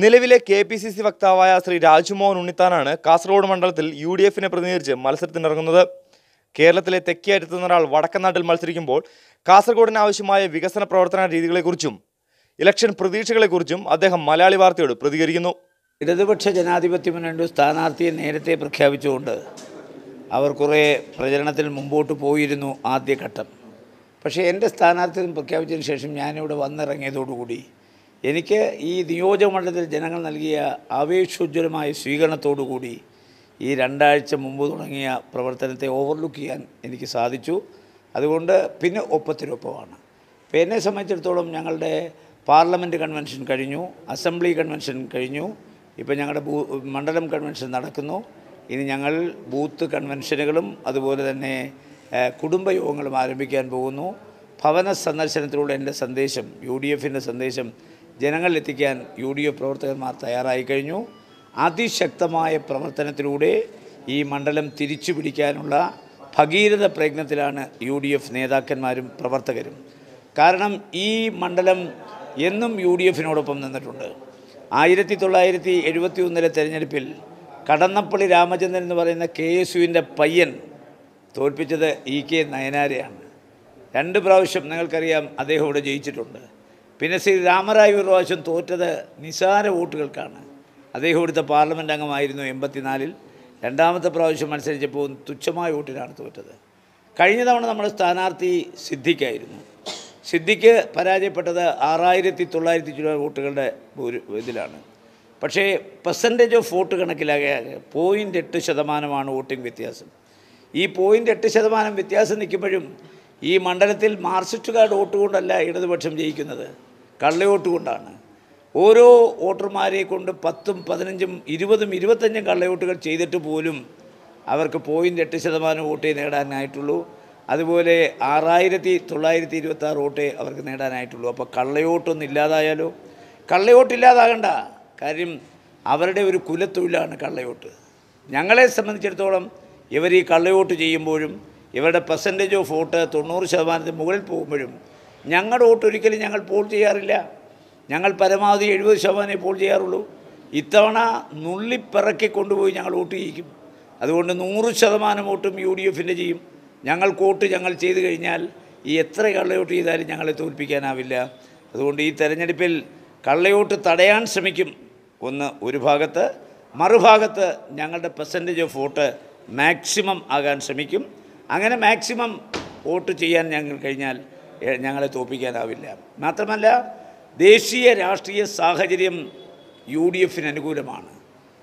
നിലവിലെ K P C C വക്താവായ ശ്രീ രാജ്മോഹൻ ഉണ്ണിത്താനാണ് കാസർഗോഡ് മണ്ഡലത്തിൽ യു ഡി എഫിനെ പ്രതിനിധീകരിച്ച് മത്സരത്തിനിറങ്ങുന്നത്. കേരളത്തിലെ തെക്കേ അറ്റത്തുനിന്ന ഒരാൾ വടക്കൻ നാട്ടിൽ മത്സരിക്കുമ്പോൾ കാസർഗോഡിന് ആവശ്യമായ വികസന പ്രവർത്തന രീതികളെക്കുറിച്ചും ഇലക്ഷൻ പ്രതീക്ഷകളെക്കുറിച്ചും അദ്ദേഹം മലയാളി വാർത്തയോട് പ്രതികരിക്കുന്നു. ഇടതുപക്ഷ ജനാധിപത്യ മുന്നണി സ്ഥാനാർത്ഥിയെ നേരത്തെ പ്രഖ്യാപിച്ചുകൊണ്ട് അവർ കുറേ പ്രചരണത്തിൽ മുമ്പോട്ട് പോയിരുന്നു ആദ്യഘട്ടം. പക്ഷേ എന്റെ സ്ഥാനാർത്ഥിത്വം പ്രഖ്യാപിച്ചതിന് ശേഷം ഞാനിവിടെ വന്നിറങ്ങിയതോടുകൂടി എനിക്ക് ഈ നിയോജകമണ്ഡലത്തിൽ ജനങ്ങൾ നൽകിയ ആവേശോജ്വലമായ സ്വീകരണത്തോടുകൂടി ഈ രണ്ടാഴ്ച മുമ്പ് തുടങ്ങിയ പ്രവർത്തനത്തെ ഓവർലുക്ക് ചെയ്യാൻ എനിക്ക് സാധിച്ചു. അതുകൊണ്ട് പിന്നെ ഒപ്പത്തിനൊപ്പമാണ്. ഇപ്പോൾ എന്നെ സംബന്ധിച്ചിടത്തോളം ഞങ്ങളുടെ പാർലമെന്റ് കൺവെൻഷൻ കഴിഞ്ഞു അസംബ്ലി കൺവെൻഷൻ കഴിഞ്ഞു. ഇപ്പോൾ ഞങ്ങളുടെ മണ്ഡലം കൺവെൻഷൻ നടക്കുന്നു. ഇനി ഞങ്ങൾ ബൂത്ത് കൺവെൻഷനുകളും അതുപോലെ തന്നെ കുടുംബയോഗങ്ങളും ആരംഭിക്കാൻ പോകുന്നു. ഭവന സന്ദർശനത്തിലൂടെ എന്റെ സന്ദേശം യു ഡി എഫിന്റെ സന്ദേശം ജനങ്ങളിലെത്തിക്കാൻ യു ഡി എഫ് പ്രവർത്തകന്മാർ തയ്യാറായി കഴിഞ്ഞു അതിശക്തമായ പ്രവർത്തനത്തിലൂടെ ഈ മണ്ഡലം തിരിച്ചു പിടിക്കാനുള്ള ഭഗീരഥ പ്രയത്നത്തിലാണ് യു ഡി എഫ് നേതാക്കന്മാരും പ്രവർത്തകരും. കാരണം ഈ മണ്ഡലം എന്നും യു ഡി എഫിനോടൊപ്പം നിന്നിട്ടുണ്ട്. ആയിരത്തി തൊള്ളായിരത്തി എഴുപത്തി ഒന്നിലെ തെരഞ്ഞെടുപ്പിൽ കടന്നപ്പള്ളി രാമചന്ദ്രൻ എന്ന് പറയുന്ന കെ എസ് യുവിന്റെ പയ്യൻ തോൽപ്പിച്ചത് ഇ കെ നയനാരെയാണ്. രണ്ട് പ്രാവശ്യം നിങ്ങൾക്കറിയാം അദ്ദേഹം ഇവിടെ ജയിച്ചിട്ടുണ്ട്. പിന്നെ ശ്രീ രാമറായ് ഒരു പ്രാവശ്യം തോറ്റത് നിസാര വോട്ടുകൾക്കാണ്. അദ്ദേഹം ഇവിടുത്തെ പാർലമെന്റ് അംഗമായിരുന്നു എൺപത്തിനാലിൽ. രണ്ടാമത്തെ പ്രാവശ്യം മത്സരിച്ചപ്പോൾ തുച്ഛമായ വോട്ടിനാണ് തോറ്റത്. കഴിഞ്ഞ തവണ നമ്മുടെ സ്ഥാനാർത്ഥി സിദ്ദിഖായിരുന്നു സിദ്ദിഖ് പരാജയപ്പെട്ടത് ആറായിരത്തി തൊള്ളായിരത്തി ചില വോട്ടുകളുടെ ഒരു ഇതിലാണ്. പക്ഷേ പെർസെന്റേജ് ഓഫ് വോട്ട് കണക്കിലാകെ പോയിന്റ് എട്ട് ശതമാനമാണ് വോട്ടിംഗ് വ്യത്യാസം. ഈ പോയിന്റ് എട്ട് ശതമാനം വ്യത്യാസം നിൽക്കുമ്പോഴും ഈ മണ്ഡലത്തിൽ മാർസിസ്റ്റുകാർ വോട്ട് കൊണ്ടല്ല ഇടതുപക്ഷം ജയിക്കുന്നത്. കള്ളവോട്ട് കൊണ്ടാണ് ഓരോ വോട്ടർമാരെ കൊണ്ട് പത്തും പതിനഞ്ചും ഇരുപതും ഇരുപത്തഞ്ചും കള്ളയോട്ടുകൾ ചെയ്തിട്ട് പോലും അവർക്ക് പോയിന്റ് എട്ട് ശതമാനം വോട്ടേ നേടാനായിട്ടുള്ളൂ. അതുപോലെ ആറായിരത്തി തൊള്ളായിരത്തി ഇരുപത്തി ആറ് വോട്ടേ അവർക്ക് നേടാനായിട്ടുള്ളൂ. അപ്പോൾ കള്ളയോട്ടൊന്നും ഇല്ലാതായാലോ? കള്ളയോട്ടില്ലാതാകണ്ട കാര്യം അവരുടെ ഒരു കുലത്തൊഴിലാണ് കള്ളയോട്ട്. ഞങ്ങളെ സംബന്ധിച്ചിടത്തോളം ഇവർ ഈ കള്ളയോട്ട് ചെയ്യുമ്പോഴും ഇവരുടെ പെർസെന്റേജ് ഓഫ് വോട്ട് തൊണ്ണൂറ് ശതമാനത്തിന് മുകളിൽ പോകുമ്പോഴും ഞങ്ങളുടെ വോട്ട് ഒരിക്കലും ഞങ്ങൾ പോൾ ചെയ്യാറില്ല. ഞങ്ങൾ പരമാവധി എഴുപത് ശതമാനമേ പോൾ ചെയ്യാറുള്ളൂ. ഇത്തവണ നുള്ളിപ്പിറക്കി കൊണ്ടുപോയി ഞങ്ങൾ വോട്ട് ചെയ്യിക്കും. അതുകൊണ്ട് നൂറ് ശതമാനം വോട്ടും യു ഡി എഫിന്റെ ചെയ്യും. ഞങ്ങൾക്ക് വോട്ട് ഞങ്ങൾ ചെയ്തു കഴിഞ്ഞാൽ ഈ എത്ര കള്ളയോട്ട് ചെയ്താലും ഞങ്ങളെ തോൽപ്പിക്കാനാവില്ല. അതുകൊണ്ട് ഈ തെരഞ്ഞെടുപ്പിൽ കള്ളയോട്ട് തടയാൻ ശ്രമിക്കും. ഒന്ന് ഒരു ഭാഗത്ത് മറുഭാഗത്ത് ഞങ്ങളുടെ പെർസെന്റേജ് ഓഫ് വോട്ട് മാക്സിമം ആകാൻ ശ്രമിക്കും. അങ്ങനെ മാക്സിമം വോട്ട് ചെയ്യാൻ ഞങ്ങൾ കഴിഞ്ഞാൽ ഞങ്ങളെ തോൽപ്പിക്കാനാവില്ല മാത്രമല്ല ദേശീയ രാഷ്ട്രീയ സാഹചര്യം യു ഡി എഫിന് അനുകൂലമാണ്.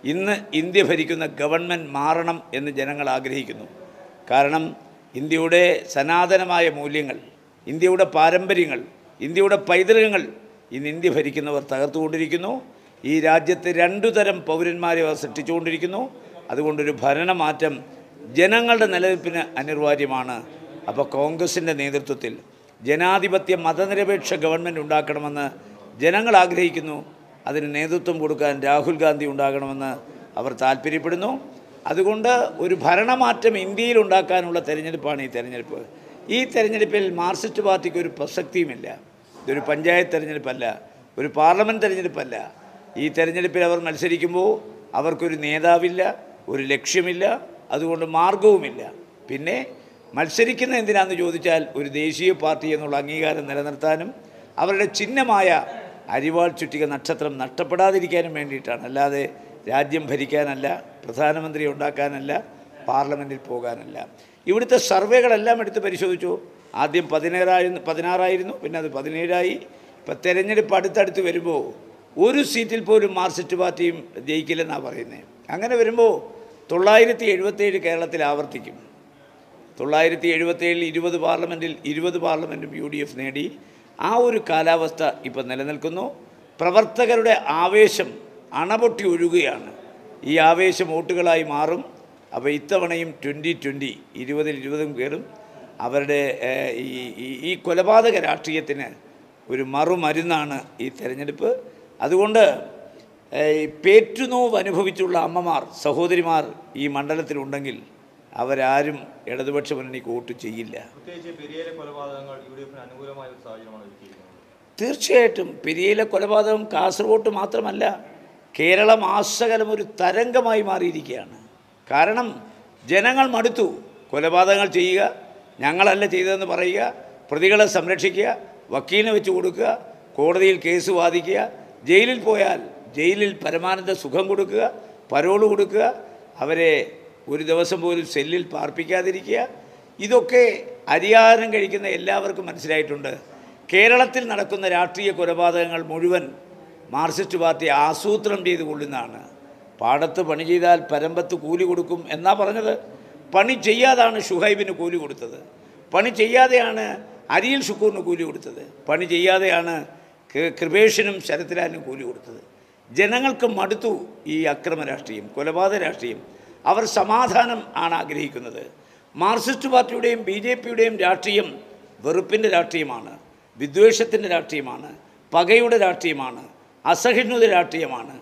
ഇന്ന് ഇന്ത്യ ഭരിക്കുന്ന ഗവൺമെന്റ് മാറണം എന്ന് ജനങ്ങൾ ആഗ്രഹിക്കുന്നു. കാരണം ഇന്ത്യയുടെ സനാതനമായ മൂല്യങ്ങൾ ഇന്ത്യയുടെ പാരമ്പര്യങ്ങൾ ഇന്ത്യയുടെ പൈതൃകങ്ങൾ ഇന്ന് ഇന്ത്യ ഭരിക്കുന്നവർ തകർത്തുകൊണ്ടിരിക്കുന്നു. ഈ രാജ്യത്തെ രണ്ടു തരം പൗരന്മാരെ അവർ സൃഷ്ടിച്ചുകൊണ്ടിരിക്കുന്നു. അതുകൊണ്ടൊരു ഭരണമാറ്റം ജനങ്ങളുടെ നിലനിൽപ്പിന് അനിവാര്യമാണ്. അപ്പോൾ കോൺഗ്രസിന്റെ നേതൃത്വത്തിൽ ജനാധിപത്യ മതനിരപേക്ഷ ഗവൺമെന്റ് ഉണ്ടാക്കണമെന്ന് ജനങ്ങൾ ആഗ്രഹിക്കുന്നു. അതിന് നേതൃത്വം കൊടുക്കാൻ രാഹുൽ ഗാന്ധി ഉണ്ടാകണമെന്ന് അവർ താല്പര്യപ്പെടുന്നു. അതുകൊണ്ട് ഒരു ഭരണമാറ്റം ഇന്ത്യയിൽ ഉണ്ടാക്കാനുള്ള തെരഞ്ഞെടുപ്പാണ് ഈ തെരഞ്ഞെടുപ്പ്. ഈ തെരഞ്ഞെടുപ്പിൽ മാർസിസ്റ്റ് പാർട്ടിക്ക് ഒരു പ്രസക്തിയുമില്ല. ഇതൊരു പഞ്ചായത്ത് തെരഞ്ഞെടുപ്പല്ല ഒരു പാർലമെന്റ് തെരഞ്ഞെടുപ്പല്ല. ഈ തെരഞ്ഞെടുപ്പിൽ അവർ മത്സരിക്കുമ്പോൾ അവർക്കൊരു നേതാവില്ല ഒരു ലക്ഷ്യമില്ല അതുകൊണ്ട് മാർഗവുമില്ല പിന്നെ മത്സരിക്കുന്ന എന്തിനാണെന്ന് ചോദിച്ചാൽ ഒരു ദേശീയ പാർട്ടി എന്നുള്ള അംഗീകാരം നിലനിർത്താനും അവരുടെ ചിഹ്നമായ അരിവാൾ ചുറ്റിക നക്ഷത്രം നഷ്ടപ്പെടാതിരിക്കാനും വേണ്ടിയിട്ടാണ്. അല്ലാതെ രാജ്യം ഭരിക്കാനല്ല പ്രധാനമന്ത്രി ഉണ്ടാക്കാനല്ല പാർലമെന്റിൽ പോകാനല്ല. ഇവിടുത്തെ സർവേകളെല്ലാം എടുത്ത് പരിശോധിച്ചു. ആദ്യം പതിനേഴായിരുന്നു പതിനാറായിരുന്നു പിന്നെ അത് പതിനേഴായി. ഇപ്പം തെരഞ്ഞെടുപ്പ് അടുത്തടുത്ത് വരുമ്പോൾ ഒരു സീറ്റിൽ പോലും മാർക്സിസ്റ്റ് പാർട്ടിയും ജയിക്കില്ലെന്നാണ് പറയുന്നത് അങ്ങനെ വരുമ്പോൾ തൊള്ളായിരത്തി എഴുപത്തേഴ് കേരളത്തിൽ ആവർത്തിക്കും. തൊള്ളായിരത്തി എഴുപത്തേഴിൽ ഇരുപത് പാർലമെന്റിൽ ഇരുപത് പാർലമെന്റും യു ഡി എഫ് നേടി. ആ ഒരു കാലാവസ്ഥ ഇപ്പോൾ നിലനിൽക്കുന്നു. പ്രവർത്തകരുടെ ആവേശം അണപൊട്ടി ഒഴുകുകയാണ്. ഈ ആവേശം വോട്ടുകളായി മാറും. അപ്പോൾ ഇത്തവണയും ട്വന്റി ട്വന്റി ഇരുപതിൽ ഇരുപതും കയറും. അവരുടെ ഈ ഈ- കൊലപാതക രാഷ്ട്രീയത്തിന് ഒരു മറുമരുന്നാണ് ഈ തെരഞ്ഞെടുപ്പ്. അതുകൊണ്ട് പേറ്റുനോവ് അനുഭവിച്ചുള്ള അമ്മമാർ സഹോദരിമാർ ഈ മണ്ഡലത്തിലുണ്ടെങ്കിൽ അവരാരും ഇടതുപക്ഷ മുന്നണിക്ക് വോട്ട് ചെയ്യില്ല. തീർച്ചയായിട്ടും പെരിയയിലെ കൊലപാതകം കാസർഗോട്ട് മാത്രമല്ല കേരളം ആസകലം ഒരു തരംഗമായി മാറിയിരിക്കുകയാണ്. കാരണം ജനങ്ങൾ മടുത്തു. കൊലപാതകങ്ങൾ ചെയ്യുക ഞങ്ങളല്ല ചെയ്തതെന്ന് പറയുക പ്രതികളെ സംരക്ഷിക്കുക വക്കീലിനെ വെച്ച് കൊടുക്കുക കോടതിയിൽ കേസ് വാദിക്കുക ജയിലിൽ പോയാൽ ജയിലിൽ പരമാനന്ദ സുഖം കൊടുക്കുക പരോൾ കൊടുക്കുക അവരെ ഒരു ദിവസം പോലും സെല്ലിൽ പാർപ്പിക്കാതിരിക്കുക. ഇതൊക്കെ അരിയാഹാരം കഴിക്കുന്ന എല്ലാവർക്കും മനസ്സിലായിട്ടുണ്ട്. കേരളത്തിൽ നടക്കുന്ന രാഷ്ട്രീയ കൊലപാതകങ്ങൾ മുഴുവൻ മാർക്സിസ്റ്റ് പാർട്ടി ആസൂത്രണം ചെയ്ത് കൊള്ളുന്നതാണ്. പാടത്ത് പണി ചെയ്താൽ പരമ്പത്ത് കൂലി കൊടുക്കും എന്നാ പറഞ്ഞത്. പണി ചെയ്യാതാണ് ഷുഹൈബിന് കൂലി കൊടുത്തത്. പണി ചെയ്യാതെയാണ് അരിയിൽ ഷുക്കൂറിന് കൂലി കൊടുത്തത്. പണി ചെയ്യാതെയാണ് കൃപേഷിനും ശരത്ലാലിനും കൂലി കൊടുത്തത്. ജനങ്ങൾക്ക് മടുത്തു ഈ അക്രമ രാഷ്ട്രീയം കൊലപാതക രാഷ്ട്രീയം. അവർ സമാധാനം ആണ് ആഗ്രഹിക്കുന്നത്. മാർക്സിസ്റ്റ് പാർട്ടിയുടെയും ബി ജെ പിയുടെയും രാഷ്ട്രീയം വെറുപ്പിന്റെ രാഷ്ട്രീയമാണ് വിദ്വേഷത്തിന്റെ രാഷ്ട്രീയമാണ് പകയുടെ രാഷ്ട്രീയമാണ് അസഹിഷ്ണുത രാഷ്ട്രീയമാണ്.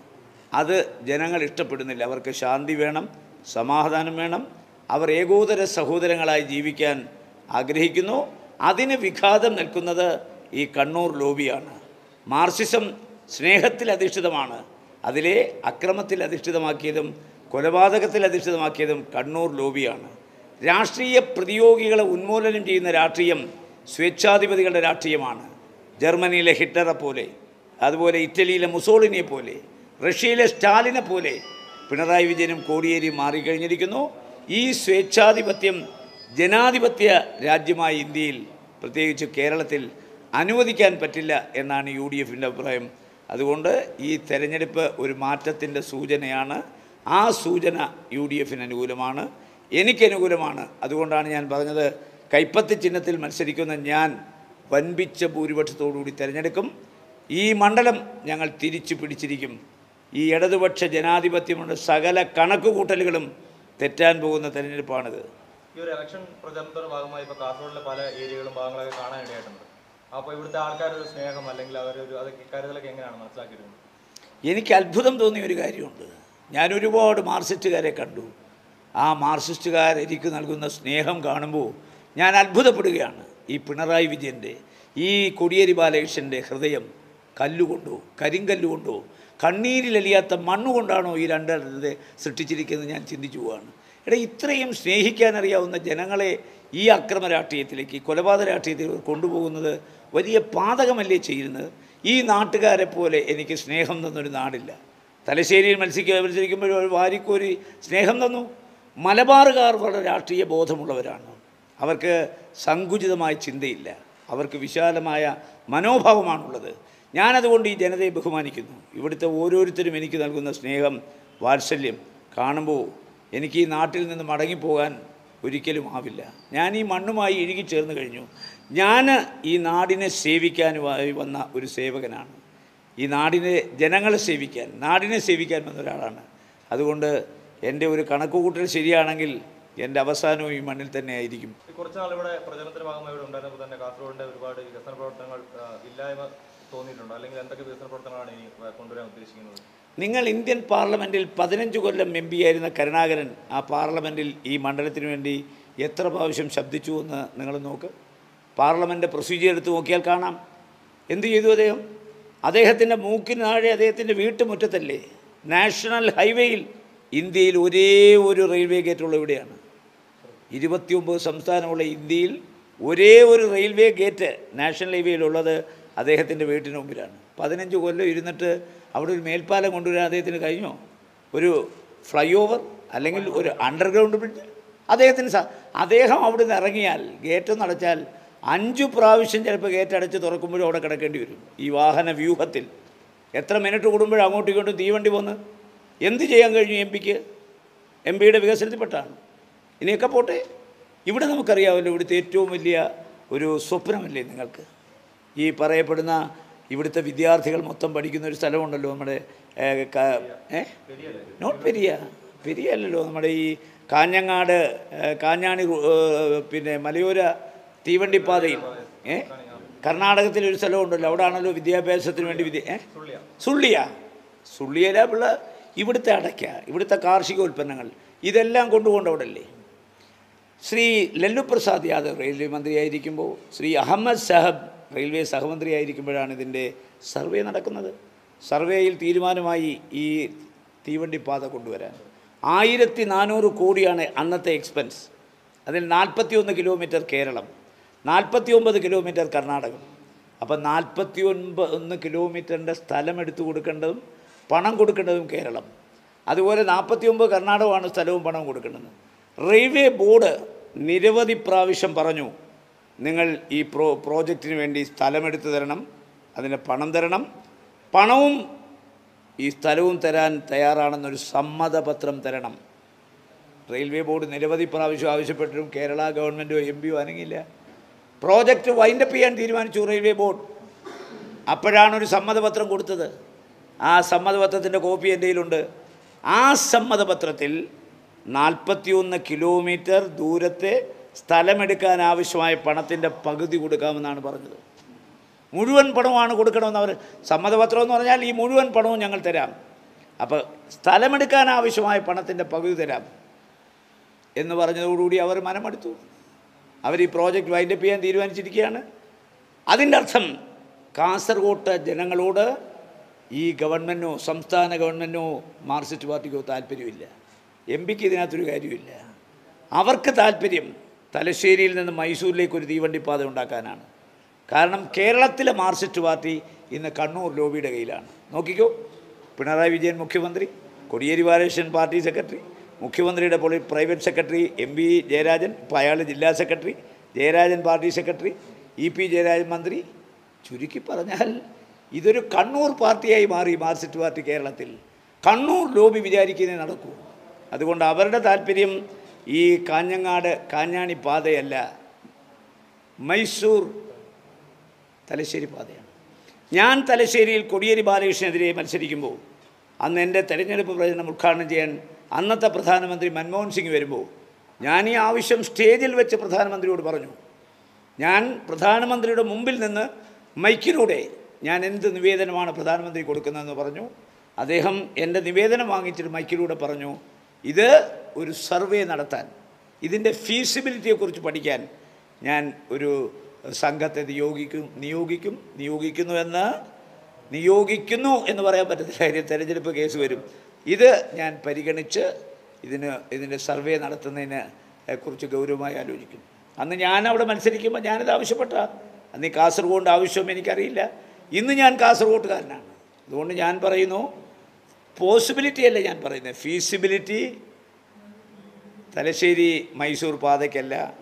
അത് ജനങ്ങൾ ഇഷ്ടപ്പെടുന്നില്ല. അവർക്ക് ശാന്തി വേണം സമാധാനം വേണം. അവർ ഏകോദര സഹോദരങ്ങളായി ജീവിക്കാൻ ആഗ്രഹിക്കുന്നു. അതിന് വിഘാതം നിൽക്കുന്നത് ഈ കണ്ണൂർ ലോബിയാണ്. മാർസിസം സ്നേഹത്തിൽ അധിഷ്ഠിതമാണ്. അതിലെ അക്രമത്തിൽ അധിഷ്ഠിതമാക്കിയതും കൊലപാതകത്തിൽ അധിഷ്ഠിതമാക്കിയതും കണ്ണൂർ ലോബിയാണ്. രാഷ്ട്രീയ പ്രതിയോഗികളെ ഉന്മൂലനം ചെയ്യുന്ന രാഷ്ട്രീയം സ്വേച്ഛാധിപതികളുടെ രാഷ്ട്രീയമാണ്. ജർമ്മനിയിലെ ഹിറ്റ്ലറെ പോലെ അതുപോലെ ഇറ്റലിയിലെ മുസോളിനിയെ പോലെ റഷ്യയിലെ സ്റ്റാലിനെ പോലെ പിണറായി വിജയനും കോടിയേരിയും മാറിക്കഴിഞ്ഞിരിക്കുന്നു. ഈ സ്വേച്ഛാധിപത്യം ജനാധിപത്യ രാജ്യമായ ഇന്ത്യയിൽ പ്രത്യേകിച്ച് കേരളത്തിൽ അനുവദിക്കാൻ പറ്റില്ല എന്നാണ് യു ഡി എഫിന്റെ അഭിപ്രായം. അതുകൊണ്ട് ഈ തെരഞ്ഞെടുപ്പ് ഒരു മാറ്റത്തിന്റെ സൂചനയാണ്. ആ സൂചന യു ഡി എഫിന് അനുകൂലമാണ് എനിക്ക് അനുകൂലമാണ്. അതുകൊണ്ടാണ് ഞാൻ പറഞ്ഞത് കൈപ്പത്തി ചിഹ്നത്തിൽ മത്സരിക്കുന്ന ഞാൻ വൻപിച്ച ഭൂരിപക്ഷത്തോടുകൂടി തിരഞ്ഞെടുക്കും. ഈ മണ്ഡലം ഞങ്ങൾ തിരിച്ചു പിടിച്ചിരിക്കും. ഈ ഇടതുപക്ഷ ജനാധിപത്യമുണ്ട് സകല കണക്കുകൂട്ടലുകളും തെറ്റാൻ പോകുന്ന തെരഞ്ഞെടുപ്പാണിത്. ഈ ഒരു ഇലക്ഷൻ പ്രചരണത്തിന്റെ ഭാഗമായി ഇപ്പോൾ കാസർഗോഡിലെ പല ഏരിയകളും ഭാഗങ്ങളൊക്കെ കാണാൻ ഇടയായിട്ടുണ്ട്. അപ്പോൾ ഇവിടുത്തെ ആൾക്കാരുടെ സ്നേഹം അല്ലെങ്കിൽ അവരൊരു അതൊക്കെ കരുതലൊക്കെ എങ്ങനെയാണ് മനസ്സിലാക്കിയിരുന്നത് എനിക്ക് അത്ഭുതം തോന്നിയ ഒരു കാര്യമുണ്ട്. ഞാൻ ഒരുപാട് മാർക്സിസ്റ്റുകാരെ കണ്ടു. ആ മാർസിസ്റ്റുകാർ എനിക്ക് നൽകുന്ന സ്നേഹം കാണുമ്പോൾ ഞാൻ അത്ഭുതപ്പെടുകയാണ്. ഈ പിണറായി വിജയന്റെ ഈ കൊടിയേരി ബാലകൃഷ്ണന്റെ ഹൃദയം കല്ലുകൊണ്ടോ കരിങ്കല്ലുകൊണ്ടോ കണ്ണീരിലലിയാത്ത മണ്ണുകൊണ്ടാണോ ഈ രണ്ടെണ്ണത്തെ സൃഷ്ടിച്ചിരിക്കുന്നത് ഞാൻ ചിന്തിച്ചു പോവാണ്. എടാ ഇത്രയും സ്നേഹിക്കാനറിയാവുന്ന ജനങ്ങളെ ഈ അക്രമ രാഷ്ട്രീയത്തിലേക്ക് കൊലപാതക രാഷ്ട്രീയത്തിലേക്ക് കൊണ്ടുപോകുന്നത് വലിയ പാതകമല്ലേ ചെയ്യുന്നത്? ഈ നാട്ടുകാരെ പോലെ എനിക്ക് സ്നേഹം തന്നൊരു നാടില്ല. തലശ്ശേരിയിൽ മത്സരിക്കുക മത്സരിക്കുമ്പോൾ ഒരു വാരിക്കോരി സ്നേഹം തന്നു. മലബാറുകാർ വളരെ രാഷ്ട്രീയ ബോധമുള്ളവരാണ്. അവർക്ക് സങ്കുചിതമായ ചിന്തയില്ല. അവർക്ക് വിശാലമായ മനോഭാവമാണുള്ളത്. ഞാനതുകൊണ്ട് ഈ ജനതയെ ബഹുമാനിക്കുന്നു. ഇവിടുത്തെ ഓരോരുത്തരും എനിക്ക് നൽകുന്ന സ്നേഹം വാത്സല്യം കാണുമ്പോൾ എനിക്ക് ഈ നാട്ടിൽ നിന്ന് മടങ്ങിപ്പോകാൻ ഒരിക്കലും ആവില്ല. ഞാൻ ഈ മണ്ണുമായി ഇഴുകിച്ചേർന്ന് കഴിഞ്ഞു. ഞാൻ ഈ നാടിനെ സേവിക്കാനുമായി വന്ന ഒരു സേവകനാണ്. ഈ നാടിനെ ജനങ്ങളെ സേവിക്കാൻ നാടിനെ സേവിക്കാൻ വന്ന ഒരാളാണ്. അതുകൊണ്ട് എന്റെ ഒരു കണക്കുകൂട്ടൽ ശരിയാണെങ്കിൽ എന്റെ അവസാനവും ഈ മണ്ണിൽ തന്നെ ആയിരിക്കും. കുറച്ച് നാൾ ഇവിടെ പ്രചരണത്തിന്റെ ഭാഗമായി ഇവിടെ ഉണ്ടായിരുന്നപ്പോൾ തന്നെ കാസർഗോഡിന്റെ ഒരുപാട് വികസന പ്രവർത്തനങ്ങൾ ഇല്ലായ്മ തോന്നിയിട്ടുണ്ടോ? അല്ലെങ്കിൽ എന്തൊക്കെ വികസന പ്രവർത്തനങ്ങളാണ് ഇനി കൊണ്ടുവരാൻ ഉദ്ദേശിക്കുന്നത്? നിങ്ങൾ ഇന്ത്യൻ പാർലമെന്റിൽ പതിനഞ്ച് കൊല്ലം എം പി ആയിരുന്ന കരുണാകരൻ ആ പാർലമെന്റിൽ ഈ മണ്ഡലത്തിന് വേണ്ടി എത്ര പ്രാവശ്യം ശബ്ദിച്ചു എന്ന് നിങ്ങൾ നോക്ക്. പാർലമെന്റ് പ്രൊസീജിയർ എടുത്ത് നോക്കിയാൽ കാണാം. എന്ത് ചെയ്തു അദ്ദേഹം? അദ്ദേഹത്തിന്റെ മൂക്കിന് താഴെ അദ്ദേഹത്തിന്റെ വീട്ടുമുറ്റത്തല്ലേ? നാഷണൽ ഹൈവേയിൽ. ഇന്ത്യയിൽ ഒരേ ഒരു റെയിൽവേ ഗേറ്റുള്ള ഇവിടെയാണ്. ഇരുപത്തിയൊമ്പത് സംസ്ഥാനമുള്ള ഇന്ത്യയിൽ ഒരേ ഒരു റെയിൽവേ ഗേറ്റ് നാഷണൽ ഹൈവേയിലുള്ളത് അദ്ദേഹത്തിന്റെ വീട്ടിന് മുമ്പിലാണ്. പതിനഞ്ച് കൊല്ലം ഇരുന്നിട്ട് അവിടെ ഒരു മേൽപ്പാലം കൊണ്ടുവരാൻ അദ്ദേഹത്തിന് കഴിഞ്ഞോ? ഒരു ഫ്ലൈ ഓവർ അല്ലെങ്കിൽ ഒരു അണ്ടർഗ്രൗണ്ട് ബ്രിഡ്ജ്? അദ്ദേഹത്തിന് അദ്ദേഹം അവിടെ നിന്ന് ഇറങ്ങിയാൽ ഗേറ്റ് അടച്ചാൽ അഞ്ച് പ്രാവശ്യം ചിലപ്പോൾ കയറ്റടച്ച് തുറക്കുമ്പോഴും അവിടെ കിടക്കേണ്ടി വരും. ഈ വാഹന വ്യൂഹത്തിൽ. എത്ര മിനിറ്റ് കൂടുമ്പോഴും അങ്ങോട്ടും ഇങ്ങോട്ടും തീവണ്ടി പോന്ന്? എന്ത് ചെയ്യാൻ കഴിഞ്ഞു എം പിക്ക്? എം പിയുടെ വികസനത്തിൽപ്പെട്ടാണ്. ഇനിയൊക്കെ പോട്ടെ. ഇവിടെ നമുക്കറിയാമല്ലോ ഇവിടുത്തെ ഏറ്റവും വലിയ ഒരു സ്വപ്നമല്ലേ നിങ്ങൾക്ക്? ഈ പറയപ്പെടുന്ന ഇവിടുത്തെ വിദ്യാർത്ഥികൾ മൊത്തം പഠിക്കുന്ന ഒരു സ്ഥലമുണ്ടല്ലോ നമ്മുടെ ഏ, നോട്ട് പെരിയ. പെരിയ അല്ലല്ലോ നമ്മുടെ ഈ കാഞ്ഞങ്ങാട് കാഞ്ഞാണി പിന്നെ മലയോര തീവണ്ടിപ്പാതയിൽ. ഏ? കർണാടകത്തിൽ ഒരു സ്ഥലമുണ്ടല്ലോ അവിടെ ആണല്ലോ വിദ്യാഭ്യാസത്തിന് വേണ്ടി വിദ്യ ഏ? സുള്ളിയ. സുള്ളിയല പിള്ള ഇവിടുത്തെ അടയ്ക്ക ഇവിടുത്തെ കാർഷിക ഉൽപ്പന്നങ്ങൾ ഇതെല്ലാം കൊണ്ടുപോകേണ്ട അവിടെ അല്ലേ ശ്രീ ലല്ലു പ്രസാദ് യാദവ് റെയിൽവേ മന്ത്രിയായിരിക്കുമ്പോൾ ശ്രീ അഹമ്മദ് സഹബ് റെയിൽവേ സഹമന്ത്രിയായിരിക്കുമ്പോഴാണ് ഇതിന്റെ സർവേ നടക്കുന്നത്. സർവേയിൽ തീരുമാനമായി ഈ തീവണ്ടി പാത കൊണ്ടുവരാൻ. ആയിരത്തി നാനൂറ് കോടിയാണ് അന്നത്തെ എക്സ്പെൻസ് അതിൽ നാൽപ്പത്തി ഒന്ന് കിലോമീറ്റർ കേരളം. നാൽപ്പത്തി ഒമ്പത് കിലോമീറ്റർ കർണാടകം. അപ്പം നാൽപ്പത്തി ഒൻപത് ഒന്ന് കിലോമീറ്ററിന്റെ സ്ഥലം എടുത്തു കൊടുക്കേണ്ടതും പണം കൊടുക്കേണ്ടതും കേരളം. അതുപോലെ നാൽപ്പത്തി ഒമ്പത് കർണാടകമാണ് സ്ഥലവും പണവും കൊടുക്കേണ്ടത്. റെയിൽവേ ബോർഡ് നിരവധി പ്രാവശ്യം പറഞ്ഞു നിങ്ങൾ ഈ പ്രോ പ്രോജക്റ്റിന് വേണ്ടി സ്ഥലമെടുത്ത് തരണം അതിന് പണം തരണം. പണവും ഈ സ്ഥലവും തരാൻ തയ്യാറാണെന്നൊരു സമ്മതപത്രം തരണം. റെയിൽവേ ബോർഡ് നിരവധി പ്രാവശ്യം ആവശ്യപ്പെട്ടിട്ടും കേരള ഗവൺമെന്റോ എം പിയോ അനങ്ങില്ല പ്രോജക്റ്റ് വൈൻഡപ്പ് ചെയ്യാൻ തീരുമാനിച്ചു റെയിൽവേ ബോർഡ്. അപ്പോഴാണ് ഒരു സമ്മതപത്രം കൊടുത്തത്. ആ സമ്മതപത്രത്തിന്റെ കോപ്പി എന്റെ കയ്യിലുണ്ട്. ആ സമ്മതപത്രത്തിൽ നാൽപ്പത്തിയൊന്ന് കിലോമീറ്റർ ദൂരത്തെ സ്ഥലമെടുക്കാൻ ആവശ്യമായ പണത്തിന്റെ പകുതി കൊടുക്കാമെന്നാണ് പറഞ്ഞത്. മുഴുവൻ പണമാണ് കൊടുക്കണമെന്ന് അവർ സമ്മതപത്രം എന്ന് പറഞ്ഞാൽ ഈ മുഴുവൻ പണവും ഞങ്ങൾ തരാം. അപ്പോൾ സ്ഥലമെടുക്കാൻ ആവശ്യമായ പണത്തിന്റെ പകുതി തരാം എന്ന് പറഞ്ഞതോടുകൂടി അവർ മനമെടുത്തു. അവർ ഈ പ്രോജക്റ്റ് വൈൻഡപ്പ് ചെയ്യാൻ തീരുമാനിച്ചിരിക്കുകയാണ്. അതിന്റെ അർത്ഥം കാസർഗോട്ട് ജനങ്ങളോട് ഈ ഗവൺമെന്റോ സംസ്ഥാന ഗവൺമെന്റോ മാർക്സിസ്റ്റ് പാർട്ടിക്കോ താല്പര്യമില്ല. എം പിക്ക് ഇതിനകത്തൊരു കാര്യമില്ല. അവർക്ക് താല്പര്യം തലശ്ശേരിയിൽ നിന്ന് മൈസൂരിലേക്ക് ഒരു തീവണ്ടിപ്പാത ഉണ്ടാക്കാനാണ്. കാരണം കേരളത്തിലെ മാർക്സിസ്റ്റ് പാർട്ടി ഇന്ന് കണ്ണൂർ ലോബിയുടെ കയ്യിലാണ്. നോക്കിക്കോ പിണറായി വിജയൻ മുഖ്യമന്ത്രി കൊടിയേരി ബാലകൃഷ്ണൻ പാർട്ടി സെക്രട്ടറി മുഖ്യമന്ത്രിയുടെ poly private secretary M V Jayarajan ഇപ്പോൾ അയാൾ ജില്ലാ secretary Jayarajan party secretary E P Jayarajan മന്ത്രി. ചുരുക്കി പറഞ്ഞാൽ ഇതൊരു കണ്ണൂർ പാർട്ടിയായി മാറി മാർക്സിസ്റ്റ് പാർട്ടി കേരളത്തിൽ. കണ്ണൂർ ലോബി വിചാരിക്കുന്നേ നടക്കൂ. അതുകൊണ്ട് അവരുടെ താല്പര്യം ഈ കാഞ്ഞങ്ങാട് കാഞ്ഞാണി പാതയല്ല മൈസൂർ തലശ്ശേരി പാതയാണ്. ഞാൻ തലശ്ശേരിയിൽ കൊടിയേരി ബാലകൃഷ്ണനെതിരെ മത്സരിക്കുമ്പോൾ അന്ന് എന്റെ തെരഞ്ഞെടുപ്പ് പ്രചരണം ഉദ്ഘാടനം ചെയ്യാൻ അന്നത്തെ പ്രധാനമന്ത്രി മൻമോഹൻ സിംഗ് വരുമ്പോൾ ഞാൻ ഈ ആവശ്യം സ്റ്റേജിൽ വെച്ച് പ്രധാനമന്ത്രിയോട് പറഞ്ഞു. ഞാൻ പ്രധാനമന്ത്രിയുടെ മുമ്പിൽ നിന്ന് മൈക്കിലൂടെ ഞാൻ എന്ത് നിവേദനമാണ് പ്രധാനമന്ത്രി കൊടുക്കുന്നതെന്ന് പറഞ്ഞു. അദ്ദേഹം എന്റെ നിവേദനം വാങ്ങിച്ചിട്ട് മൈക്കിലൂടെ പറഞ്ഞു ഇത് ഒരു സർവേ നടത്താൻ ഇതിന്റെ ഫീസിബിലിറ്റിയെക്കുറിച്ച് പഠിക്കാൻ ഞാൻ ഒരു സംഘത്തെ നിയോഗിക്കും നിയോഗിക്കും നിയോഗിക്കുന്നുവെന്ന് നിയോഗിക്കുന്നു എന്ന് പറയാൻ പറ്റത്തില്ല. കാര്യം തെരഞ്ഞെടുപ്പ് കേസ് വരും. ഇത് ഞാൻ പരിഗണിച്ച് ഇതിന് ഇതിന്റെ സർവേ നടത്തുന്നതിന് കുറിച്ച് ഗൗരവമായി ആലോചിക്കുന്നു. അന്ന് ഞാൻ അവിടെ മത്സരിക്കുമ്പോൾ ഞാനിത് ആവശ്യപ്പെട്ട. അന്ന് ഈ കാസർഗോഡ് ആവശ്യം എനിക്കറിയില്ല. ഇന്ന് ഞാൻ കാസർഗോട്ടുകാരനാണ്. അതുകൊണ്ട് ഞാൻ പറയുന്നു പോസിബിലിറ്റി അല്ല ഞാൻ പറയുന്നത്. ഫീസിബിലിറ്റി തലശ്ശേരി മൈസൂർ പാതയ്ക്കല്ല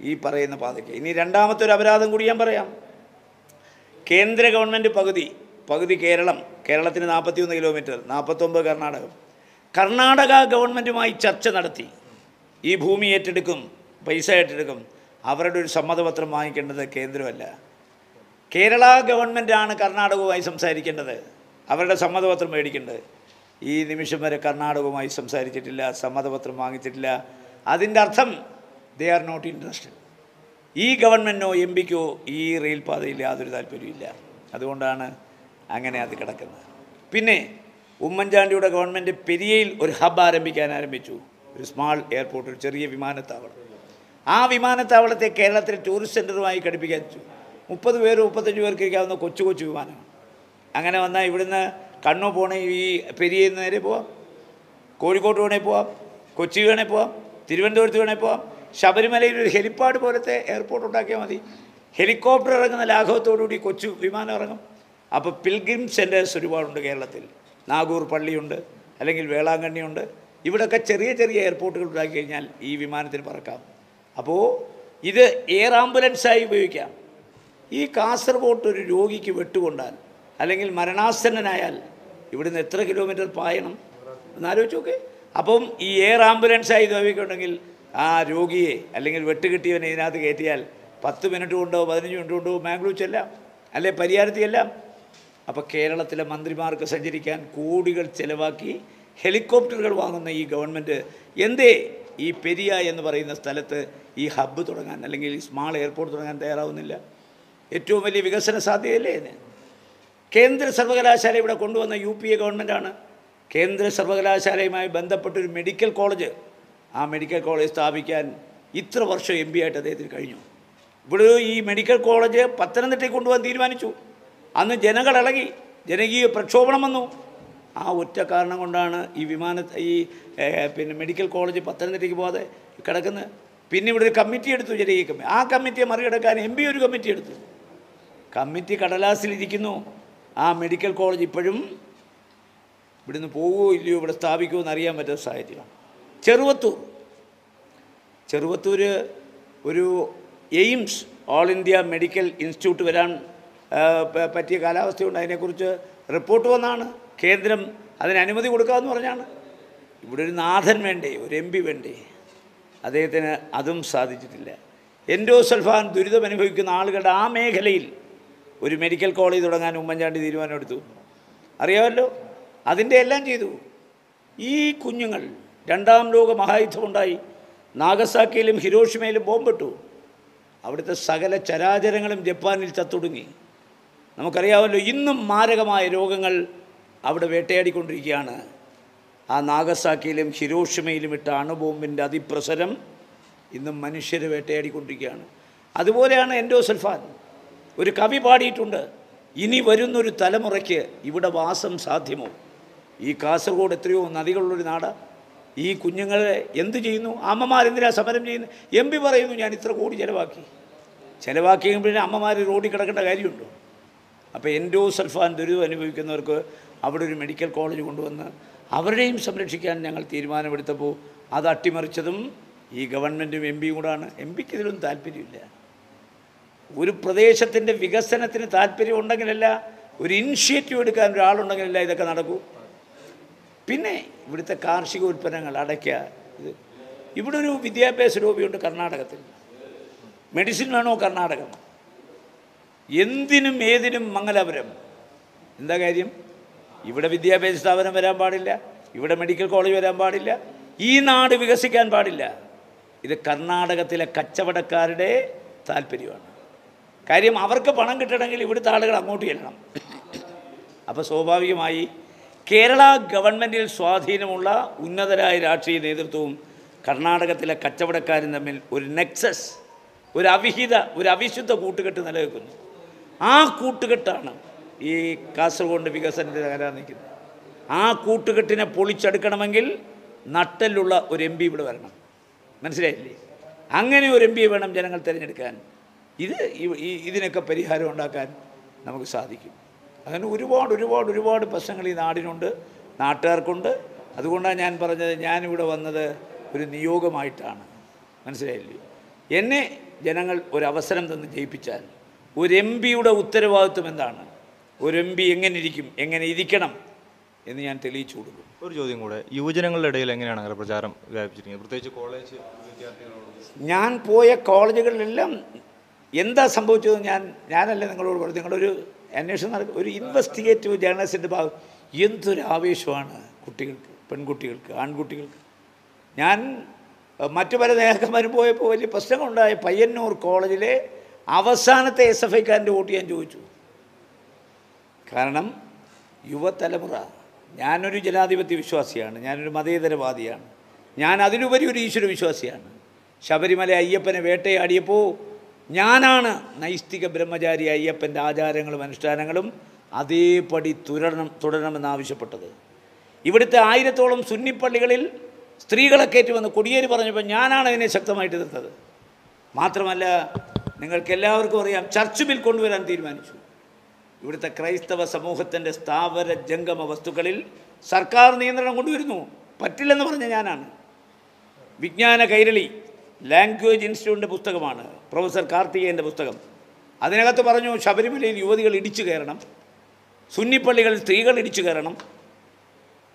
ഈ പറയുന്ന പാതയ്ക്ക്. ഇനി രണ്ടാമത്തെ ഒരു അപരാധം കൂടി ഞാൻ പറയാം. കേന്ദ്ര ഗവൺമെന്റ് പകുതി പകുതി കേരളം കേരളത്തിന് നാൽപ്പത്തിയൊന്ന് കിലോമീറ്റർ നാൽപ്പത്തൊമ്പത് കർണാടകം. കർണാടക ഗവൺമെന്റുമായി ചർച്ച നടത്തി. ഈ ഭൂമി ഏറ്റെടുക്കും പൈസ ഏറ്റെടുക്കും. അവരുടെ ഒരു സമ്മതപത്രം വാങ്ങിക്കേണ്ടത് കേന്ദ്രമല്ല. കേരള ഗവൺമെന്റാണ് കർണാടകവുമായി സംസാരിക്കേണ്ടത്. അവരുടെ സമ്മതപത്രം മേടിക്കേണ്ടത്. ഈ നിമിഷം വരെ കർണാടകവുമായി സംസാരിച്ചിട്ടില്ല സമ്മതപത്രം വാങ്ങിച്ചിട്ടില്ല. അതിന്റെ അർത്ഥം ദേ ആർ നോട്ട് ഇൻട്രസ്റ്റഡ് ഈ ഗവൺമെന്റിനോ എം പിക്കോ ഈ റെയിൽ പാതയിൽ യാതൊരു താല്പര്യമില്ല അതുകൊണ്ടാണ് അങ്ങനെ അത് കിടക്കുന്നത് പിന്നെ ഉമ്മൻചാണ്ടിയുടെ ഗവൺമെന്റ് പെരിയയിൽ ഒരു ഹബ് ആരംഭിക്കാൻ ആരംഭിച്ചു. ഒരു സ്മാൾ എയർപോർട്ട് ഒരു ചെറിയ വിമാനത്താവളം. ആ വിമാനത്താവളത്തെ കേരളത്തിലെ ടൂറിസ്റ്റ് സെന്ററുമായി ഘടിപ്പിക്കാൻ മുപ്പത് പേര് മുപ്പത്തഞ്ച് പേർക്ക് ഇരിക്കാവുന്ന കൊച്ചു കൊച്ചു വിമാനം അങ്ങനെ വന്നാൽ ഇവിടുന്ന് കണ്ണൂർ പോണേ ഈ പെരിയയിൽ നേരെ പോവാം. കോഴിക്കോട്ട് വേണേൽ പോവാം. കൊച്ചി വേണേൽ പോവാം. തിരുവനന്തപുരത്ത് വേണേൽ പോവാം. ശബരിമലയിൽ ഒരു ഹെലിപ്പാഡ് പോലത്തെ എയർപോർട്ട് ഉണ്ടാക്കിയാൽ മതി. ഹെലികോപ്റ്റർ ഇറങ്ങുന്ന ലാഘവത്തോടുകൂടി കൊച്ചു വിമാനം ഇറങ്ങും. അപ്പോൾ പിൽഗ്രിം സെന്റേഴ്സ് ഒരുപാടുണ്ട് കേരളത്തിൽ. നാഗൂർ പള്ളിയുണ്ട് അല്ലെങ്കിൽ വേളാങ്കണ്ണിയുണ്ട്. ഇവിടെയൊക്കെ ചെറിയ ചെറിയ എയർപോർട്ടുകൾ ഉണ്ടാക്കി കഴിഞ്ഞാൽ ഈ വിമാനത്തിന് പറക്കാം. അപ്പോൾ ഇത് എയർ ആംബുലൻസായി ഉപയോഗിക്കാം. ഈ കാസർഗോട്ട് ഒരു രോഗിക്ക് വെട്ടുകൊണ്ടാൽ അല്ലെങ്കിൽ മരണാസന്നനായാൽ ഇവിടുന്ന് എത്ര കിലോമീറ്റർ പായണം? എന്നാലോചിച്ച് നോക്കേ. അപ്പം ഈ എയർ ആംബുലൻസായി ഉപയോഗിക്കുന്നുണ്ടെങ്കിൽ ആ രോഗിയെ അല്ലെങ്കിൽ വെട്ടുകിട്ടിയവനെ ഇതിനകത്ത് കയറ്റിയാൽ പത്ത് മിനിറ്റ് കൊണ്ടോ പതിനഞ്ച് മിനിറ്റ് കൊണ്ടോ മാംഗ്ലൂർ ചെല്ലാം അല്ലെ പരിഹാരത്തിൽ ചെല്ലാം അപ്പോൾ കേരളത്തിലെ മന്ത്രിമാർക്ക് സഞ്ചരിക്കാൻ കോടികൾ ചിലവാക്കി ഹെലികോപ്റ്ററുകൾ വാങ്ങുന്ന ഈ ഗവൺമെന്റ് എന്തേ ഈ പെരിയ എന്ന് പറയുന്ന സ്ഥലത്ത് ഈ ഹബ്ബ് തുടങ്ങാൻ അല്ലെങ്കിൽ ഈ സ്മാൾ എയർപോർട്ട് തുടങ്ങാൻ തയ്യാറാവുന്നില്ല? ഏറ്റവും വലിയ വികസന സാധ്യതയല്ലേ ഇതിന് കേന്ദ്ര സർവകലാശാല ഇവിടെ കൊണ്ടുവന്ന യു പി എ ഗവൺമെന്റാണ് കേന്ദ്ര സർവകലാശാലയുമായി ബന്ധപ്പെട്ടൊരു മെഡിക്കൽ കോളേജ് ആ മെഡിക്കൽ കോളേജ് സ്ഥാപിക്കാൻ ഇത്ര വർഷം എം പി ആയിട്ട് അദ്ദേഹത്തിന് കഴിഞ്ഞു. ഇവിടെ ഈ മെഡിക്കൽ കോളേജ് പത്തനംതിട്ടയിൽ കൊണ്ടുപോകാൻ തീരുമാനിച്ചു. അന്ന് ജനങ്ങൾ ഇളകി ജനകീയ പ്രക്ഷോഭണം വന്നു. ആ ഒറ്റ കാരണം കൊണ്ടാണ് ഈ വിമാന ഈ പിന്നെ മെഡിക്കൽ കോളേജ് പത്തനംതിട്ടയ്ക്ക് പോകാതെ കിടക്കുന്നത്. പിന്നെ ഇവിടെ ഒരു കമ്മിറ്റി എടുത്തു ജനകീയ കമ്മിറ്റി. ആ കമ്മിറ്റിയെ മറികടക്കാൻ എം ഒരു കമ്മിറ്റി എടുത്തു. കമ്മിറ്റി കടലാസിലിരിക്കുന്നു ആ മെഡിക്കൽ കോളേജ് ഇപ്പോഴും ഇവിടുന്ന് പോവുമോ ഇല്ലയോ ഇവിടെ സ്ഥാപിക്കുമോ എന്ന് അറിയാൻ പറ്റാത്ത സാഹചര്യമാണ്. ചെറുവത്തൂർ. ചെറുവത്തൂർ ഒരു AIIMS all India medical institute വരാൻ പറ്റിയ കാലാവസ്ഥയുണ്ട്. അതിനെക്കുറിച്ച് റിപ്പോർട്ട് വന്നാണ്. കേന്ദ്രം അതിന് അനുമതി കൊടുക്കാമെന്ന് പറഞ്ഞാണ്. ഇവിടെ ഒരു നാഥൻ വേണ്ടേ ഒരു എം പി വേണ്ടേ? അദ്ദേഹത്തിന് അതും സാധിച്ചിട്ടില്ല. എൻഡോസൾഫാൻ ദുരിതം അനുഭവിക്കുന്ന ആളുകളുടെ ആ മേഖലയിൽ ഒരു മെഡിക്കൽ കോളേജ് തുടങ്ങാൻ ഉമ്മൻചാണ്ടി തീരുമാനമെടുത്തു. അറിയാമല്ലോ? അതിന്റെ എല്ലാം ചെയ്തു. ഈ കുഞ്ഞുങ്ങൾ രണ്ടാം ലോക മഹായുദ്ധമുണ്ടായി. നാഗസാക്കിയിലും ഹിരോഷിമയിലും ബോംബിട്ടു. അവിടുത്തെ സകല ചരാചരങ്ങളും ജപ്പാനിൽ ചത്തൊടുങ്ങി. നമുക്കറിയാമല്ലോ ഇന്നും മാരകമായ രോഗങ്ങൾ അവിടെ വേട്ടയാടിക്കൊണ്ടിരിക്കുകയാണ്. ആ നാഗസാക്കിയിലും ഹിരോഷിമയിലും ഇട്ട അണുബോംബിന്റെ അതിപ്രസരം ഇന്നും മനുഷ്യരെ വേട്ടയാടിക്കൊണ്ടിരിക്കുകയാണ്. അതുപോലെയാണ് എൻഡോ സൽഫാൻ ഒരു കവി പാടിയിട്ടുണ്ട് ഇനി വരുന്നൊരു തലമുറയ്ക്ക് ഇവിടെ വാസം സാധ്യമോ? ഈ കാസർഗോഡ് എത്രയോ നദികളുള്ളൊരു നാട്. ഈ കുഞ്ഞുങ്ങളെ എന്ത് ചെയ്യുന്നു? അമ്മമാരെന്തിനാ സമരം ചെയ്യുന്നു? എം പി പറയുന്നു ഞാൻ ഇത്ര കോടി ചിലവാക്കി. ചിലവാക്കിയെങ്കിൽ അമ്മമാർ റോഡിൽ കിടക്കേണ്ട കാര്യമുണ്ടോ? അപ്പോൾ എൻഡോ എൻഡോസൾഫാൻ ദുരിതം അനുഭവിക്കുന്നവർക്ക് അവിടെ ഒരു മെഡിക്കൽ കോളേജ് കൊണ്ടുവന്ന് അവരുടെയും സംരക്ഷിക്കാൻ ഞങ്ങൾ തീരുമാനമെടുത്തപ്പോൾ അത് അട്ടിമറിച്ചതും ഈ ഗവൺമെന്റും എം പിയും കൂടാണ്. എം പിക്ക് ഇതിലൊന്നും താല്പര്യമില്ല. ഒരു പ്രദേശത്തിന്റെ വികസനത്തിന് താല്പര്യം ഉണ്ടെങ്കിലല്ല ഒരു ഇനിഷ്യേറ്റീവ് എടുക്കാൻ ഒരാളുണ്ടെങ്കിലല്ല ഇതൊക്കെ നടക്കൂ. പിന്നെ ഇവിടുത്തെ കാർഷിക ഉൽപ്പന്നങ്ങൾ അടയ്ക്ക ഇത് ഇവിടെ ഒരു വിദ്യാഭ്യാസ ലോബിയുണ്ട് കർണാടകത്തിൽ. മെഡിസിൻ വേണോ കർണാടകം? എന്തിനും ഏതിനും മംഗലാപുരം. എന്താ കാര്യം? ഇവിടെ വിദ്യാഭ്യാസ സ്ഥാപനം വരാൻ പാടില്ല ഇവിടെ മെഡിക്കൽ കോളേജ് വരാൻ പാടില്ല ഈ നാട് വികസിക്കാൻ പാടില്ല. ഇത് കർണാടകത്തിലെ കച്ചവടക്കാരുടെ താല്പര്യമാണ്. കാര്യം അവർക്ക് പണം കിട്ടണമെങ്കിൽ ഇവിടുത്തെ ആളുകൾ അങ്ങോട്ട് ചെല്ലണം. അപ്പോൾ സ്വാഭാവികമായി കേരള ഗവൺമെന്റിൽ സ്വാധീനമുള്ള ഉന്നതരായ രാഷ്ട്രീയ നേതൃത്വവും കർണാടകത്തിലെ കച്ചവടക്കാരും തമ്മിൽ ഒരു നെക്സസ് ഒരു അവിഹിത ഒരു അവിശുദ്ധ കൂട്ടുകെട്ട് നിലനിൽക്കുന്നു. ആ കൂട്ടുകെട്ടാണ് ഈ കാസർഗോഡ് വികസനത്തിന് തകരാൻ ആ കൂട്ടുകെട്ടിനെ പൊളിച്ചെടുക്കണമെങ്കിൽ നട്ടലുള്ള ഒരു എം പി ഇവിടെ വരണം. മനസ്സിലായില്ലേ? അങ്ങനെ ഒരു എം പിയെ വേണം ജനങ്ങൾ തിരഞ്ഞെടുക്കാൻ. ഇത് ഇതിനൊക്കെ പരിഹാരം ഉണ്ടാക്കാൻ നമുക്ക് സാധിക്കും. അങ്ങനെ ഒരുപാട് ഒരുപാട് ഒരുപാട് പ്രശ്നങ്ങൾ ഈ നാടിനുണ്ട് നാട്ടുകാർക്കുണ്ട്. അതുകൊണ്ടാണ് ഞാൻ പറഞ്ഞത് ഞാനിവിടെ വന്നത് ഒരു നിയോഗമായിട്ടാണ്. മനസ്സിലായില്ലേ? എന്നെ ജനങ്ങൾ ഒരു അവസരം തന്ന് ജയിപ്പിച്ചാൽ ഒരു എം പിയുടെ ഉത്തരവാദിത്വം എന്താണ്? ഒരു എം പി എങ്ങനെ ഇരിക്കും? എങ്ങനെ ഇരിക്കണം? എന്ന് ഞാൻ തെളിയിച്ചു കൊടുക്കും. ഒരു ചോദ്യം കൂടെ. യുവജനങ്ങളുടെ ഇടയിൽ എങ്ങനെയാണ് അങ്ങനെ പ്രചാരം വ്യാപിച്ചിരിക്കുന്നത് പ്രത്യേകിച്ച് കോളേജ് വിദ്യാർത്ഥികളോട്. ഞാൻ പോയ കോളേജുകളിലെല്ലാം എന്താ സംഭവിച്ചത് ഞാൻ ഞാനല്ല നിങ്ങളോട് പറഞ്ഞു നിങ്ങളൊരു അന്വേഷണം നടക്കും ഒരു ഇൻവെസ്റ്റിഗേറ്റീവ് ജേർണലിസ്റ്റിന്റെ ഭാഗം. എന്തൊരു ആവേശമാണ് കുട്ടികൾക്ക് പെൺകുട്ടികൾക്ക് ആൺകുട്ടികൾക്ക്. ഞാൻ മറ്റു പല നേതാക്കന്മാരും പോയപ്പോൾ വലിയ പ്രശ്നങ്ങളുണ്ടായ പയ്യന്നൂർ കോളേജിലെ അവസാനത്തെ എസ് എഫ് ഐക്കാരന്റെ വോട്ട് ഞാൻ ചോദിച്ചു. കാരണം യുവതലമുറ ഞാനൊരു ജനാധിപത്യ വിശ്വാസിയാണ് ഞാനൊരു മതേതരവാദിയാണ് ഞാൻ അതിലുപരി ഒരു ഈശ്വര വിശ്വാസിയാണ്. ശബരിമല അയ്യപ്പനെ വേട്ടയാടിയപ്പോൾ ഞാനാണ് നൈസ്തിക ബ്രഹ്മചാരി അയ്യപ്പന്റെ ആചാരങ്ങളും അനുഷ്ഠാനങ്ങളും അതേപടി തുടരണം തുടരണമെന്നാവശ്യപ്പെട്ടത്. ഇവിടുത്തെ ആയിരത്തോളം സുന്നിപ്പള്ളികളിൽ സ്ത്രീകളെ കയറ്റുമെന്ന് കൊടിയേരി പറഞ്ഞപ്പോൾ ഞാനാണ് അതിനെ ശക്തമായിട്ട് എതിർത്തത്. മാത്രമല്ല നിങ്ങൾക്ക് എല്ലാവർക്കും അറിയാം. ചർച്ച് ബിൽ കൊണ്ടുവരാൻ തീരുമാനിച്ചു. ഇവിടുത്തെ ക്രൈസ്തവ സമൂഹത്തിന്റെ സ്ഥാവര ജംഗമ വസ്തുക്കളിൽ സർക്കാർ നിയന്ത്രണം കൊണ്ടുവരുന്നു. പറ്റില്ലെന്ന് പറഞ്ഞ ഞാനാണ്. വിജ്ഞാന കൈരളി ലാംഗ്വേജ് ഇൻസ്റ്റിറ്റ്യൂട്ടിന്റെ പുസ്തകമാണ്. പ്രൊഫസർ കാർത്തികേയന്റെ പുസ്തകം. അതിനകത്ത് പറഞ്ഞു ശബരിമലയിൽ യുവതികൾ ഇടിച്ചു കയറണം സുന്നിപ്പള്ളികളിൽ സ്ത്രീകൾ ഇടിച്ചു കയറണം.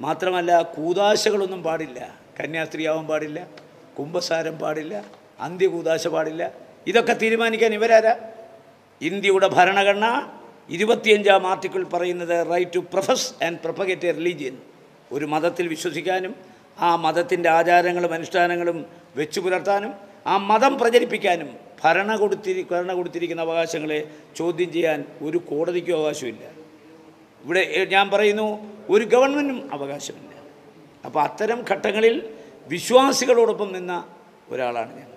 മാത്രമല്ല കൂതാശകളൊന്നും പാടില്ല. കന്യാസ്ത്രീയാവാൻ പാടില്ല കുംഭസാരം പാടില്ല അന്ത്യകൂതാശ പാടില്ല. ഇതൊക്കെ തീരുമാനിക്കാൻ ഇവരാരാ? ഇന്ത്യയുടെ ഭരണഘടന ഇരുപത്തിയഞ്ചാം ആർട്ടിക്കിൾ പറയുന്നത് right to profess and propagate a religion ഒരു മതത്തിൽ വിശ്വസിക്കാനും ആ മതത്തിന്റെ ആചാരങ്ങളും അനുഷ്ഠാനങ്ങളും വെച്ചു പുലർത്താനും ആ മതം പ്രചരിപ്പിക്കാനും ഭരണ കൊടുത്തിരി ഭരണ കൊടുത്തിരിക്കുന്ന അവകാശങ്ങളെ ചോദ്യം ചെയ്യാൻ ഒരു കോടതിക്കും അവകാശമില്ല. ഇവിടെ ഞാൻ പറയുന്നു ഒരു ഗവൺമെന്റും അവകാശമില്ല. അപ്പോൾ അത്തരം ഘട്ടങ്ങളിൽ വിശ്വാസികളോടൊപ്പം നിന്ന ഒരാളാണ് ഞാൻ.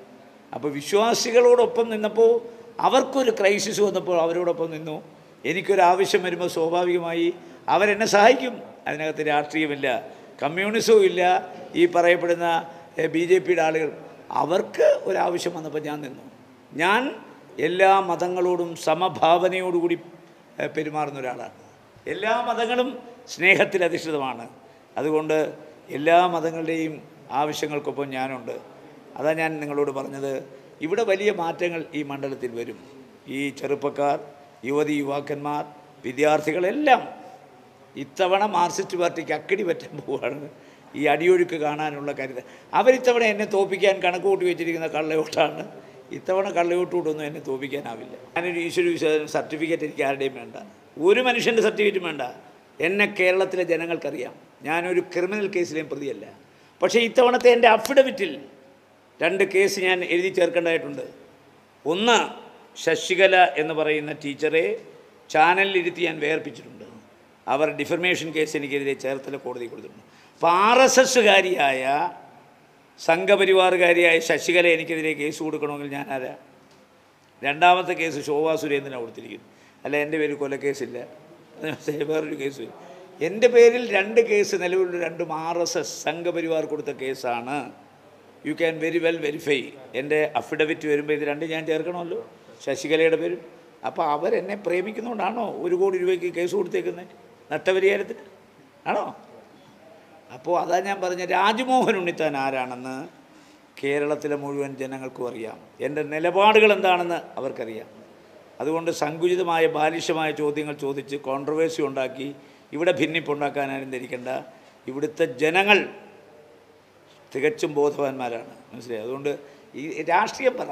അപ്പോൾ വിശ്വാസികളോടൊപ്പം നിന്നപ്പോൾ അവർക്കൊരു ക്രൈസിസ് വന്നപ്പോൾ അവരോടൊപ്പം നിന്നു. എനിക്കൊരു ആവശ്യം വരുമ്പോൾ സ്വാഭാവികമായി അവരെന്നെ സഹായിക്കും. അതിനകത്ത് രാഷ്ട്രീയമില്ല കമ്മ്യൂണിസവും ഇല്ല. ഈ പറയപ്പെടുന്ന ബി ജെ പിയുടെ ആളുകൾ. അവർക്ക് ഒരാവശ്യം വന്നപ്പോൾ ഞാൻ നിന്നു. ഞാൻ എല്ലാ മതങ്ങളോടും സമഭാവനയോടുകൂടി പെരുമാറുന്ന ഒരാളാണ്. എല്ലാ മതങ്ങളും സ്നേഹത്തിൽ അധിഷ്ഠിതമാണ്. അതുകൊണ്ട് എല്ലാ മതങ്ങളുടെയും ആവശ്യങ്ങൾക്കൊപ്പം ഞാനുണ്ട്. അതാ ഞാൻ നിങ്ങളോട് പറഞ്ഞത്. ഇവിടെ വലിയ മാറ്റങ്ങൾ ഈ മണ്ഡലത്തിൽ വരും. ഈ ചെറുപ്പക്കാർ യുവതി യുവാക്കന്മാർ വിദ്യാർത്ഥികളെല്ലാം ഇത്തവണ മാർക്സിസ്റ്റ് പാർട്ടിക്ക് അക്കടി പറ്റാൻ പോവുകയാണ് ഈ അടിയൊഴുക്ക് കാണാനുള്ള കരുത്. അവരിത്തവണ എന്നെ തോപ്പിക്കാൻ കണക്ക് കൂട്ടി വെച്ചിരിക്കുന്ന കള്ളയോട്ടാണ്. ഇത്തവണ കള്ളയോട്ടോടൊന്നും എന്നെ തോപ്പിക്കാനാവില്ല. ഞാനൊരു ഈശ്വര വിശ്വാസം സർട്ടിഫിക്കറ്റ് എനിക്ക് ആരുടെയും വേണ്ട. ഒരു മനുഷ്യന്റെ സർട്ടിഫിക്കറ്റും വേണ്ട. എന്നെ കേരളത്തിലെ ജനങ്ങൾക്കറിയാം. ഞാനൊരു ക്രിമിനൽ കേസിലെയും പ്രതിയല്ല. പക്ഷേ ഇത്തവണത്തെ എന്റെ അഫിഡവിറ്റിൽ രണ്ട് കേസ് ഞാൻ എഴുതി ചേർക്കേണ്ടതായിട്ടുണ്ട്. ഒന്ന് ശശികല എന്ന് പറയുന്ന ടീച്ചറെ ചാനലിലിരുത്തി ഞാൻ വേർപ്പിച്ചിട്ടുണ്ട്. അവർ ഡിഫർമേഷൻ കേസ് എനിക്കെതിരെ ചേർത്തല കോടതി കൊടുത്തിട്ടുണ്ട്. അപ്പോൾ ആർ എസ് എസ്സുകാരിയായ സംഘപരിവാറുകാരിയായ ശശികല എനിക്കെതിരെ കേസ് കൊടുക്കണമെങ്കിൽ ഞാൻ ആരാ? രണ്ടാമത്തെ കേസ് ശോഭാ സുരേന്ദ്രനാണ് കൊടുത്തിരിക്കുന്നത്. അല്ല എന്റെ പേര് കൊലക്കേസില്ല വേറൊരു കേസ്. എന്റെ പേരിൽ രണ്ട് കേസ് നിലവിലുള്ള രണ്ടും ആർ എസ് എസ് സംഘപരിവാർ കൊടുത്ത കേസാണ്. You can very well verify എന്റെ അഫിഡവിറ്റ് വരുമ്പോൾ ഇത് രണ്ടും ഞാൻ ചേർക്കണമല്ലോ. ശശികലയുടെ പേരും. അപ്പോൾ അവരെന്നെ പ്രേമിക്കുന്നതുകൊണ്ടാണോ ഒരു കോടി രൂപയ്ക്ക് കേസ് കൊടുത്തേക്കുന്നത് നഷ്ടപരിഹാരത്തിന് ആണോ? അപ്പോൾ അതാ ഞാൻ പറഞ്ഞ രാജ്മോഹൻ ഉണ്ണിത്താൻ ആരാണെന്ന് കേരളത്തിലെ മുഴുവൻ ജനങ്ങൾക്കും അറിയാം. എന്റെ നിലപാടുകൾ എന്താണെന്ന് അവർക്കറിയാം. അതുകൊണ്ട് സങ്കുചിതമായ ബാലിഷ്യമായ ചോദ്യങ്ങൾ ചോദിച്ച് കോൺട്രവേഴ്സി ഉണ്ടാക്കി ഇവിടെ ഭിന്നിപ്പുണ്ടാക്കാനാരും ധരിക്കേണ്ട. ഇവിടുത്തെ ജനങ്ങൾ തികച്ചും ബോധവാന്മാരാണ്. മനസ്സിലായി? അതുകൊണ്ട് ഈ രാഷ്ട്രീയം പറ.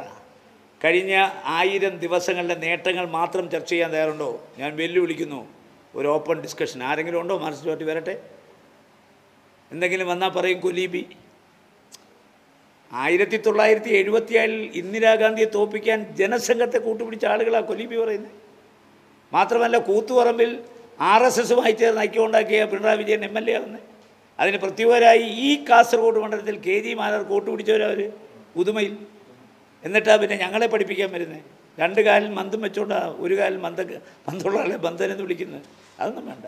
കഴിഞ്ഞ ആയിരം ദിവസങ്ങളുടെ നേട്ടങ്ങൾ മാത്രം ചർച്ച ചെയ്യാൻ തയ്യാറുണ്ടോ? ഞാൻ വെല്ലുവിളിക്കുന്നു. ഒരു ഓപ്പൺ ഡിസ്കഷൻ. ആരെങ്കിലും ഉണ്ടോ? മാർക്സിസ്റ്റ് പാർട്ടി വരട്ടെ. എന്തെങ്കിലും വന്നാൽ പറയും കൊലീബി ആയിരത്തി തൊള്ളായിരത്തി എഴുപത്തിയേഴിൽ ഇന്ദിരാഗാന്ധിയെ തോപ്പിക്കാൻ ജനസംഘത്തെ കൂട്ടുപിടിച്ച ആളുകളാണ് കൊലീബി പറയുന്നത് മാത്രമല്ല കൂത്തുപറമ്പിൽ ആർ എസ് എസുമായി ചേർന്ന് ഐക്യമുണ്ടാക്കിയ Pinarayi Vijayan M L A ആകുന്നത് അതിന് പ്രത്യുപരായി ഈ കാസർഗോഡ് മണ്ഡലത്തിൽ കെ ജി മാനർ കൂട്ടുപിടിച്ചവരവർ പുതുമയിൽ. എന്നിട്ടാണ് പിന്നെ ഞങ്ങളെ പഠിപ്പിക്കാൻ വരുന്നത് രണ്ട് കാലിൽ മന്ദം വെച്ചോണ്ടാ ഒരു കാലിൽ മന്ദ മന്ദുള്ള ആളെ ബന്ധനെന്ന് വിളിക്കുന്നത്. അതൊന്നും വേണ്ട.